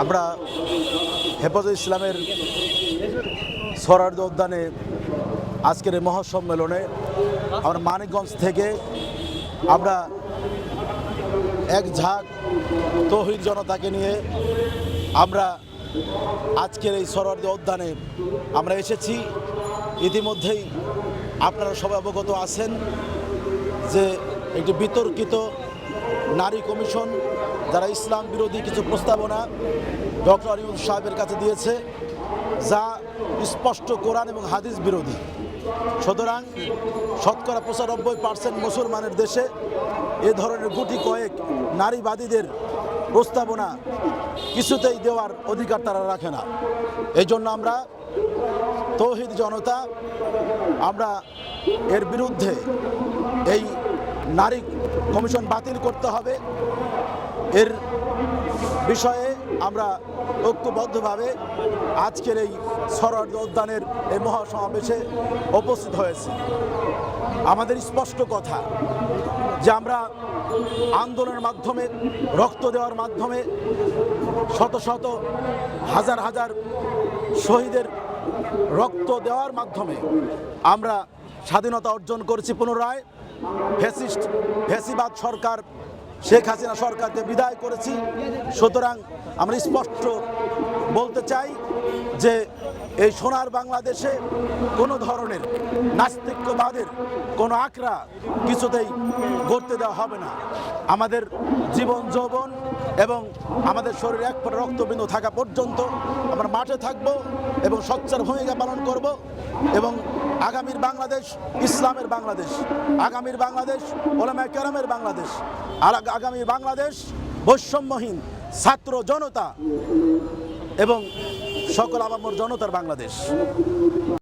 আমরা হেফাজত ইসলামের সরার্দ উদ্যানে আজকের এই মহাসম্মেলনে আমরা মানিকগঞ্জ থেকে আমরা এক ঝাঁক তহিদ জনতাকে নিয়ে আমরা আজকের এই সরার্দ উদ্যানে আমরা এসেছি। ইতিমধ্যেই আপনারা সবাই অবগত আছেন যে একটি বিতর্কিত নারী কমিশন যারা ইসলাম বিরোধী কিছু প্রস্তাবনা ডক্টর ইউব সাহেবের কাছে দিয়েছে, যা স্পষ্ট কোরআন এবং হাদিস বিরোধী। সুতরাং শতকরা পঁচানব্বই পার্সেন্ট মুসলমানের দেশে এ ধরনের গুটি কয়েক নারীবাদীদের প্রস্তাবনা কিছুতেই দেওয়ার অধিকার তারা রাখে না। এই জন্য আমরা তৌহিদ জনতা, আমরা এর বিরুদ্ধে এই নারী কমিশন বাতিল করতে হবে। এর বিষয়ে আমরা ঐক্যবদ্ধভাবে আজকের এই সরার্দ উদ্যানের এই মহাসমাবেশে উপস্থিত হয়েছি। আমাদের স্পষ্ট কথা যে আমরা আন্দোলনের মাধ্যমে, রক্ত দেওয়ার মাধ্যমে শত শত হাজার হাজার শহীদের রক্ত দেওয়ার মাধ্যমে আমরা স্বাধীনতা অর্জন করেছি পুনরায়। ফ্যাসিস্ট, ফ্যাসিবাদ সরকার শেখ হাসিনা সরকারকে বিদায় করেছি। সুতরাং আমরা স্পষ্ট বলতে চাই যে এই সোনার বাংলাদেশে কোনো ধরনের নাস্তিক্যবাদের কোনো আঁকড়া কিছুতেই গড়তে দেওয়া হবে না। আমাদের জীবন যৌবন এবং আমাদের শরীরে এক ফোঁটা রক্তবিন্দু থাকা পর্যন্ত আমরা মাঠে থাকব এবং সচ্চার ভূমিকা পালন করব এবং আগামীর বাংলাদেশ ইসলামের বাংলাদেশ, আগামীর বাংলাদেশ ওলামা কেরামের বাংলাদেশ, আর আগামী বাংলাদেশ বৈষম্যহীন ছাত্র জনতা এবং সকল আবামর জনতার বাংলাদেশ।